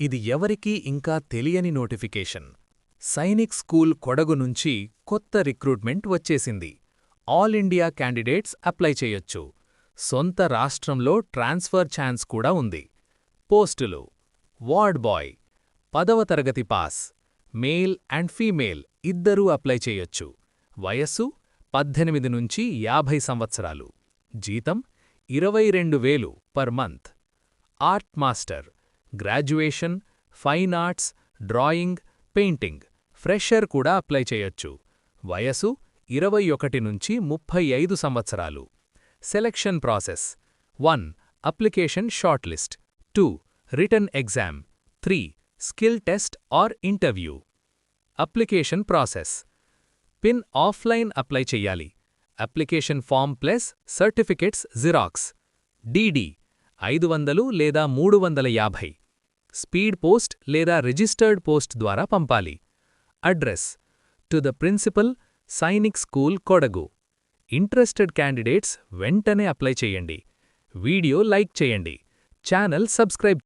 ఇది ఎవరికీ ఇంకా తెలియని నోటిఫికేషన్. సైనిక్ స్కూల్ కొడగు నుంచి కొత్త రిక్రూట్మెంట్ వచ్చేసింది. ఆల్ ఇండియా క్యాండిడేట్స్ అప్లై చేయొచ్చు. సొంత రాష్ట్రంలో ట్రాన్స్ఫర్ ఛాన్స్ కూడా ఉంది. పోస్టులు. Ward boy. పదవ తరగతి పాస్. మేల్ అండ్ ఫీమేల్ ఇద్దరూ అప్లై చేయొచ్చు. వయస్సు పద్దెనిమిది నుంచి యాభై సంవత్సరాలు. జీతం ఇరవై రెండు వేలు per month. Art master. Graduation fine arts drawing painting fresher కూడా అప్లై చేయొచ్చు. వయసు ఇరవై ఒకటి నుంచి ముప్పై ఐదు సంవత్సరాలు. Selection process. One application short list two written exam. Three skill test or interview. Application process. Pin offline apply చెయ్యాలి. Application form plus certificates xerox. DD ఐదు వందలు లేదా మూడు వందల యాభై. స్పీడ్ పోస్ట్ లేదా రిజిస్టర్డ్ పోస్ట్ ద్వారా పంపాలి. Address to the principal Sainik school Kodagu. Interested candidates వెంటనే అప్లై చేయండి. వీడియో లైక్ చేయండి. Channel subscribe